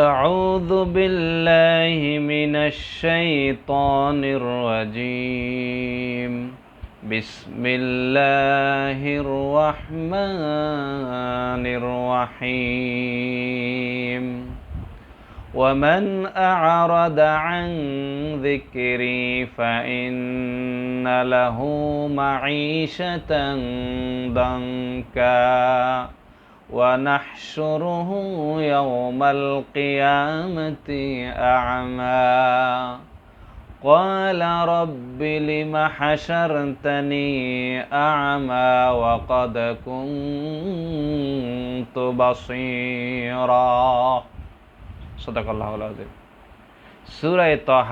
أعوذ بالله من الشيطان الرجيم. بسم الله الرحمن الرحيم. ومن أعرض عن ذكري فإن له معيشة ضنكا. ونحشره يوم القيامة أعمى قال رب لم حشرتني أعمى وقد كنت بصيرا صدق الله العظيم سورة طه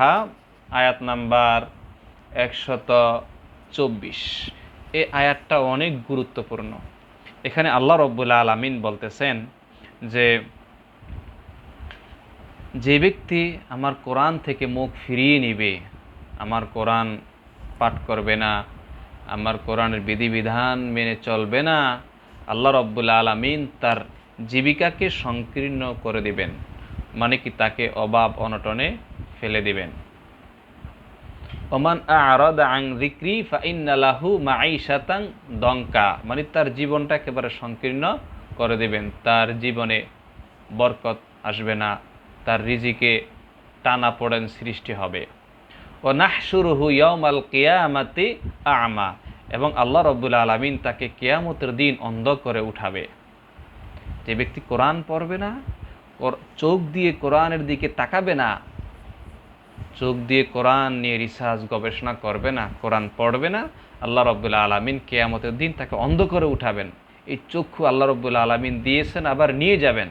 আয়াত নাম্বার একশত চব্বিশ এই আয়াতটা অনেক গুরুত্বপূর্ণ এখানে আল্লাহ রব্বুল আলমিন বলতেছেন যে যে ব্যক্তি আমার কোরআন থেকে মুখ ফিরিয়ে নিবে, আমার কোরআন পাঠ করবে না, আমার কোরআনের বিধিবিধান মেনে চলবে না, আল্লাহ রব্বুল আলমিন তার জীবিকাকে সংকীর্ণ করে দিবেন। মানে কি তাকে অভাব অনটনে ফেলে দিবেন। ওমান আরদ আং জিক্রি ফাইন্নালাহু মাঈশাতাং দঙ্কা। মানে তার জীবনটা একেবারে সংকীর্ণ করে দেবেন। তার জীবনে বরকত আসবে না। তার রিজিকে টানা পড়েন সৃষ্টি হবে। ও নাহসুরহু ইয়মাল কেয়ামাতি আমা। এবং আল্লাহ রব্বুল আলমিন তাকে কেয়ামতের দিন অন্ধ করে উঠাবে। যে ব্যক্তি কোরআন পড়বে না চোখ দিয়ে কোরআনের দিকে তাকাবে না চোখ দিয়ে কোরআন নিয়ে রিসার্চ গবেষণা করবে না, কোরআন পড়বে না, আল্লাহ রব্বুল্লা আলমিন কেয়ামতের দিন তাকে অন্ধ করে উঠাবেন। এই চক্ষু আল্লাহ রব্বুল্লা আলমিন দিয়েছেন, আবার নিয়ে যাবেন।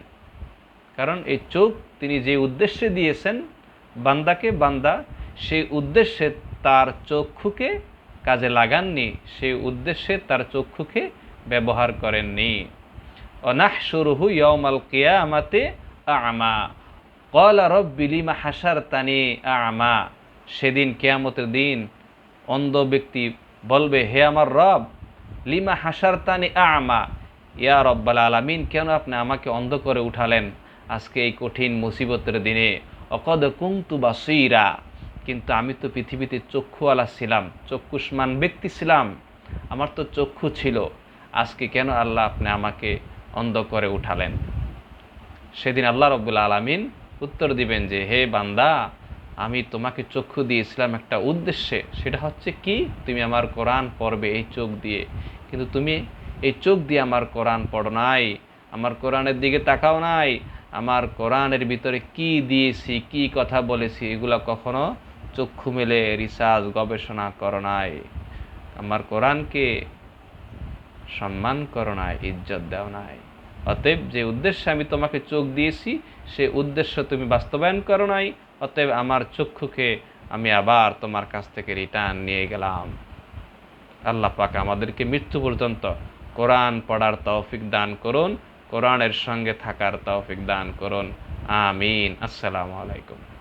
কারণ এই চোখ তিনি যে উদ্দেশ্যে দিয়েছেন, বান্দাকে বান্দা, সেই উদ্দেশ্যে তার চক্ষুকে কাজে লাগাননি, সেই উদ্দেশ্যে তার চক্ষুকে ব্যবহার করেননি। অনাহ সুরহু ইয়মাল কেয়ামাতে আমা। কল রব্বি লিমা হাসার তানি আমা সেদিন কেয়ামতের দিন অন্ধ ব্যক্তি বলবে, হে আমার রব, লিমা হাসার তানি আমা ইয়া রব্বাল আলামিন, কেন আপনি আমাকে অন্ধ করে উঠালেন আজকে এই কঠিন মুসিবতের দিনে? অকদ কুন্তু বা সুইরা কিন্তু আমি তো পৃথিবীতে চক্ষুওয়ালা ছিলাম, চক্ষুষ্মান ব্যক্তি ছিলাম, আমার তো চক্ষু ছিল, আজকে কেন আল্লাহ আপনি আমাকে অন্ধ করে উঠালেন? সেদিন আল্লাহ রব্বুল আলমিন উত্তর দিবেন যে, হে বান্দা, আমি তোমাকে চক্ষু দিয়েছিলাম একটা উদ্দেশ্যে। সেটা হচ্ছে কি? তুমি আমার কোরআন পড়বে এই চোখ দিয়ে। কিন্তু তুমি এই চোখ দিয়ে আমার কোরআন পড়ো নাই। আমার কোরআনের দিকে তাকাও নাই। আমার কোরআনের ভিতরে কি দিয়েছি, কি কথা বলেছি, এগুলো কখনো চক্ষু মেলে, রিসার্চ, গবেষণা করো নাই। আমার কোরআনকে সম্মান করো নাই, ইজ্জত দেও নাই। অতএব যে উদ্দেশ্যে আমি তোমাকে চোখ দিয়েছি, সে উদ্দেশ্য তুমি বাস্তবায়ন করো নাই, অতএব আমার চক্ষুকে আমি আবার তোমার কাছ থেকে রিটার্ন নিয়ে গেলাম। আল্লাহ পাক আমাদেরকে মৃত্যু পর্যন্ত কোরআন পড়ার তৌফিক দান করুন, কোরআনের সঙ্গে থাকার তৌফিক দান করুন। আমিন। আসসালামু আলাইকুম।